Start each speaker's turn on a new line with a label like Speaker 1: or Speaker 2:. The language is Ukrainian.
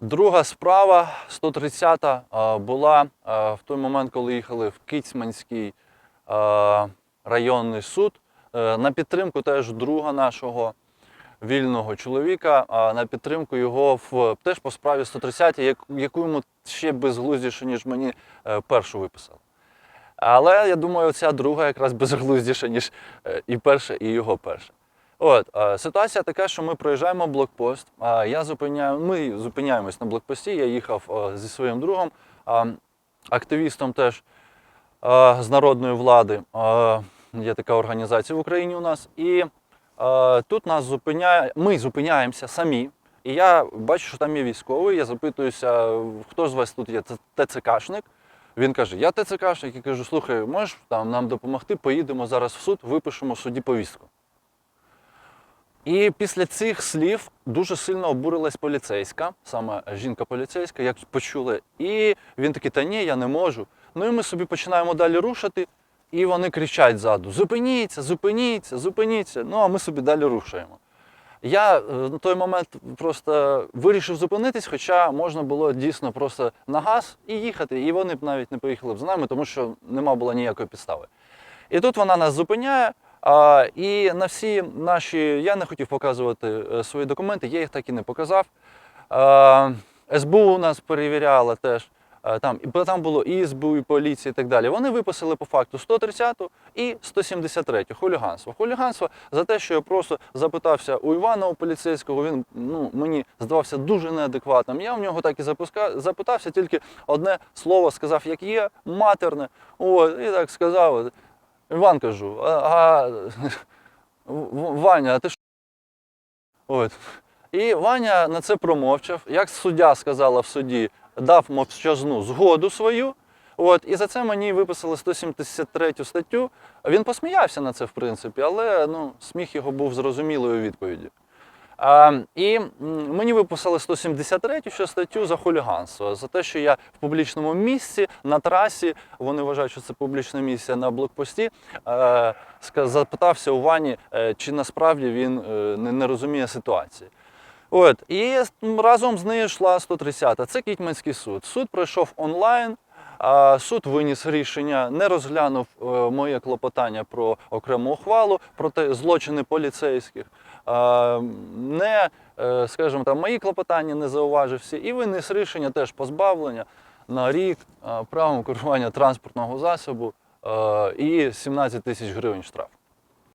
Speaker 1: Друга справа 130-та е, була в той момент, коли їхали в Кіцманський е, районний суд е, на підтримку теж друга нашого вільного чоловіка, на підтримку його в теж по справі 130, як- яку йому ще безглуздіше, ніж мені е, першу виписали. Але я думаю, ця друга якраз безглуздіша, ніж е, і перша, і його перша. От ситуація така, що ми проїжджаємо блокпост. Я зупиняю, ми зупиняємось на блокпості. Я їхав зі своїм другом, активістом теж з народної влади. Є така організація в Україні у нас. І тут нас зупиняє, ми зупиняємося самі. І я бачу, що там є військовий. Я запитуюся, хто з вас тут є ТЦКшник. Він каже: Я ТЦКшник. Я кажу, слухай, можеш там нам допомогти? Поїдемо зараз в суд, випишемо судді повістку. І після цих слів дуже сильно обурилась поліцейська, саме жінка поліцейська, як почули. І він такий, та ні, я не можу. Ну і ми собі починаємо далі рушити, і вони кричать ззаду: Зупиніться, зупиніться, зупиніться. Ну а ми собі далі рушаємо. Я е, на той момент просто вирішив зупинитись, хоча можна було дійсно просто на газ і їхати, і вони б навіть не поїхали б з нами, тому що нема було ніякої підстави. І тут вона нас зупиняє. А, і на всі наші, я не хотів показувати е, свої документи, я їх так і не показав. А, СБУ нас перевіряла теж. а, Там, там було і СБУ, і поліція, і так далі. Вони виписали по факту 130-ту і 173 хуліганство. Хуліганство за те, що я просто запитався у Івана у поліцейського. Він ну, мені здавався дуже неадекватним. Я в нього так і запуска... запитався, тільки одне слово сказав, як є, матерне. О, і так сказав. Іван кажу, а, а Ваня, а ти що? От. І Ваня на це промовчав. Як суддя сказала в суді, дав мовчазну згоду свою. От, і за це мені виписали 173 статтю. Він посміявся на це, в принципі, але ну, сміх його був зрозумілою відповіддю. І мені виписали 173 ще статтю за хуліганство, за те, що я в публічному місці на трасі, вони вважають, що це публічне місце на блокпості. Запитався у Вані, е, чи насправді він е, не, не розуміє ситуації. От, і разом з нею йшла 130-та. Це Кітьманський суд. Суд пройшов онлайн. Суд виніс рішення, не розглянув е, моє клопотання про окрему ухвалу, проте злочини поліцейських. Не, е, скажімо там, мої клопотання не зауважив всі, і виніс рішення теж позбавлення на рік правом керування транспортного засобу і 17 тисяч гривень штраф.